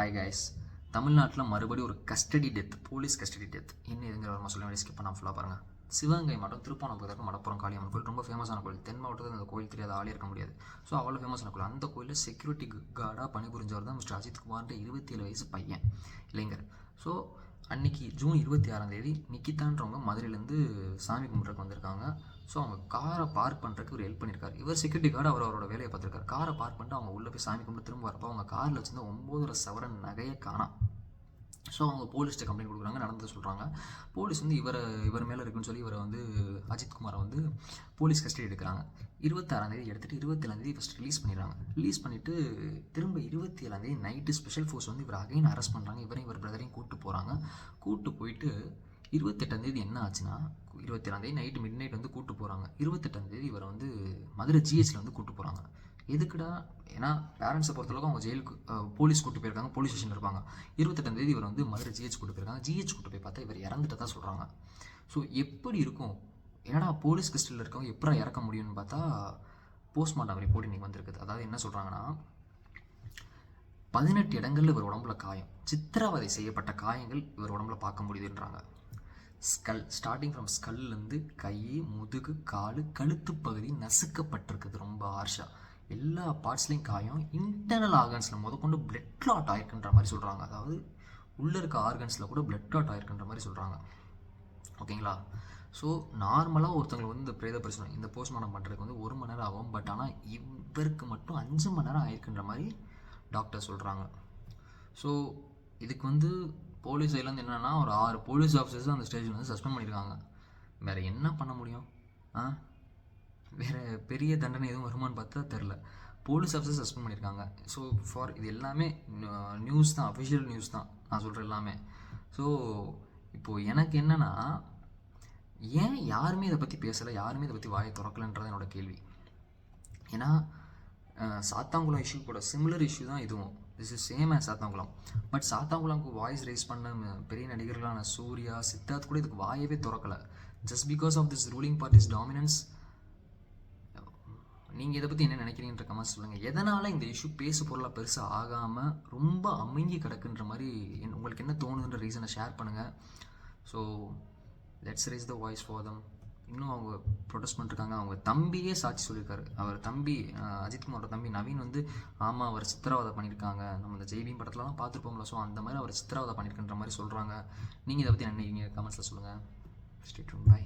Hi guys தமிழ்நாட்டில் மறுபடியும் ஒரு custody death police custody death என்ன இதுங்கிற வரமா சொல்ல வேண்டிய ஸ்கிப் பண்ணால் ஃபுல்லாக பாருங்கள் சிவகங்கை மாவட்டம் திருப்பானம் பக்கத்தில் மடப்புறம் காளியம்மன் கோயில் ரொம்ப ஃபேமஸான கோயில். தென் மாவட்டத்தில் அந்த கோயில் தெரியாத ஆளே இருக்க முடியாது. ஸோ அவ்வளோ ஃபேமஸான கோயில். அந்த கோயிலில் செக்யூரிட்டி கார்டாக பணிபுரிஞ்சவர் தான் மிஸ்டர் அஜித் குமார்ன்ற இருபத்தி ஏழு வயசு பையன். இளைஞர் ஸோ அன்னைக்கு ஜூன் இருபத்தி ஆறாம் தேதி நிக்கிதான்றவங்க மதுரையிலேருந்து சாமி கும்பிட்றதுக்கு வந்திருக்காங்க. ஸோ அவங்க காரை பார்க் பண்ணுறதுக்கு ஒரு ஹெல்ப் பண்ணியிருக்காரு இவர் செக்யூரிட்டி கார்டு அவர் அவரோட வேலையை பார்த்துருக்காரு. காரை பார்க் பண்ணிட்டு அவங்க உள்ளே போய் சாமி கும்பிட்டு திரும்ப வரப்போ அவங்க காரில் வச்சுருந்த ஒம்போதரை சவரன் நகையை காணாம் ஸோ அவங்க போலீஸ்ட்டு கம்ப்ளைண்ட் கொடுக்குறாங்க நடந்தது சொல்கிறாங்க போலீஸ் வந்து இவரை இவர் மேலே இருக்குன்னு சொல்லி இவரை வந்து அஜித் குமாரை வந்து போலீஸ் கஸ்டடி எடுக்கிறாங்க. இருபத்தாறாந்தேதி எடுத்துகிட்டு இருபத்தேழாந்தேதி ஃபஸ்ட் ரிலீஸ் பண்ணிடுறாங்க. ரிலீஸ் பண்ணிவிட்டு திரும்ப இருபத்தி ஏழாந்தேதி நைட்டு ஸ்பெஷல் ஃபோர்ஸ் வந்து இவர் அகைன் அரெஸ்ட் பண்ணுறாங்க இவரையும் இவர் பிரதரையும் கூப்பிட்டு போகிறாங்க கூப்பிட்டு போயிட்டு இருபத்தெட்டாந்தேதி என்ன ஆச்சுன்னா இருபத்தேழாந்தேதி நைட்டு மிட் நைட் வந்து கூப்பிட்டு போகிறாங்க இருபத்தெட்டாந்தேதி இவரை வந்து மதுரை ஜிஹெச்சில் வந்து கூப்பிட்டு போகிறாங்க எதுக்குடா? ஏன்னா பேரண்ட்ஸை பொறுத்தளவுக்கு அவங்க ஜெயிலுக்கு போலீஸ் கூட்டு போயிருக்காங்க போலீஸ் ஸ்டேஷன் இருப்பாங்க. இருபத்தெட்டாம் தேதி இவர் வந்து மதுரை ஜிஹெச் கூட்டு போயிருக்காங்க. ஜிஹெச் கூட்டு போய் பார்த்தா இவர் இறந்துட்டதா சொல்கிறாங்க ஸோ எப்படி இருக்கும்? என்னடா போலீஸ் கஸ்டடியில் இருக்கவங்க எப்படா இறக்க முடியும்னு பார்த்தா போஸ்ட்மார்ட்டம் ரிப்போர்ட் இன்றைக்கி வந்திருக்குது. அதாவது என்ன சொல்கிறாங்கன்னா பதினெட்டு இடங்களில் இவர் உடம்புல காயம். சித்திரவதை செய்யப்பட்ட காயங்கள் இவர் உடம்புல பார்க்க முடியுதுன்றாங்க. ஸ்கல் ஸ்டார்டிங் ஃப்ரம் ஸ்கல்லேருந்து கை முதுகு காலு கழுத்து பகுதி நசுக்கப்பட்டிருக்குது ரொம்ப ஆர்ஷாக எல்லா பார்ட்ஸ்லேயும் காயும் இன்டர்னல் ஆர்கன்ஸில் முதற்கொண்டு பிளட் கிளாட் ஆயிருக்குன்ற மாதிரி சொல்கிறாங்க அதாவது உள்ளே இருக்க ஆர்கன்ஸில் கூட பிளட் கிளாட் ஆயிருக்குன்ற மாதிரி சொல்கிறாங்க ஓகேங்களா? ஸோ நார்மலாக ஒருத்தங்களுக்கு வந்து இந்த பிரேத பிரச்சனை இந்த போஸ்ட்மார்ட்டம் பண்ணுறதுக்கு வந்து ஒரு மணி நேரம் ஆகும். பட் ஆனால் இவருக்கு மட்டும் அஞ்சு மணி நேரம் ஆயிருக்குன்ற மாதிரி டாக்டர் சொல்கிறாங்க ஸோ இதுக்கு வந்து போலீஸ் சைட்லேருந்து என்னென்னா ஒரு ஆறு போலீஸ் ஆஃபீஸர்ஸ் அந்த ஸ்டேஷன் வந்து சஸ்பெண்ட் பண்ணியிருக்காங்க வேறு என்ன பண்ண முடியும்? ஆ? வேறு பெரிய தண்டனை எதுவும் வருமான்னு பார்த்தா தெரில போலீஸ் ஆஃபீஸர் சஸ்பெண்ட் பண்ணியிருக்காங்க. ஸோ ஃபார் இது எல்லாமே நியூஸ் தான் அஃபிஷியல் நியூஸ் தான். நான் சொல்கிற எல்லாமே. ஸோ இப்போது எனக்கு என்னென்னா ஏன் யாருமே இதை பற்றி பேசலை? யாருமே இதை பற்றி வாயை திறக்கலன்றது என்னோட கேள்வி. ஏன்னா சாத்தாங்குளம் இஷ்யூ கூட சிமிலர் இஷ்யூ தான் இதுவும். This is same as Sathankulam. But சாத்தாங்குளம்க்கு voice raise பண்ண பெரிய நடிகர்களான சூர்யா சித்தார்த் கூட இதுக்கு வாயவே திறக்கல. Just because of this ruling parties dominance நீங்கள் இதை பற்றி என்ன நினைக்கிறீங்கன்ற கமெண்ட்ஸ் சொல்லுங்கள் எதனால் இந்த இஷ்யூ பேசு பொருளாக பெருசாக ஆகாமல் ரொம்ப அமைங்கி கிடக்குன்ற மாதிரி என்- உங்களுக்கு என்ன தோணுதுன்ற ரீசனை ஷேர் பண்ணுங்கள் so let's raise the voice for them இன்னும் அவங்க ப்ரொடெஸ்ட் பண்ணிருக்காங்க. அவங்க தம்பியே சாட்சி சொல்லியிருக்காரு. அவர் தம்பி அஜித்குமாரோட தம்பி நவீன் வந்து ஆமாம் அவர் சித்திரவதை பண்ணியிருக்காங்க நம்ம இந்த ஜெய்பீம் படத்துலலாம் பார்த்துருப்போம்ல. ஸோ அந்த மாதிரி அவர் சித்திரவதை பண்ணியிருக்கின்ற மாதிரி சொல்கிறாங்க நீங்கள் இதை பற்றி என்ன நினைக்கிறீங்க? கமெண்ட்ஸில் சொல்லுங்கள் ஸ்டேட் பை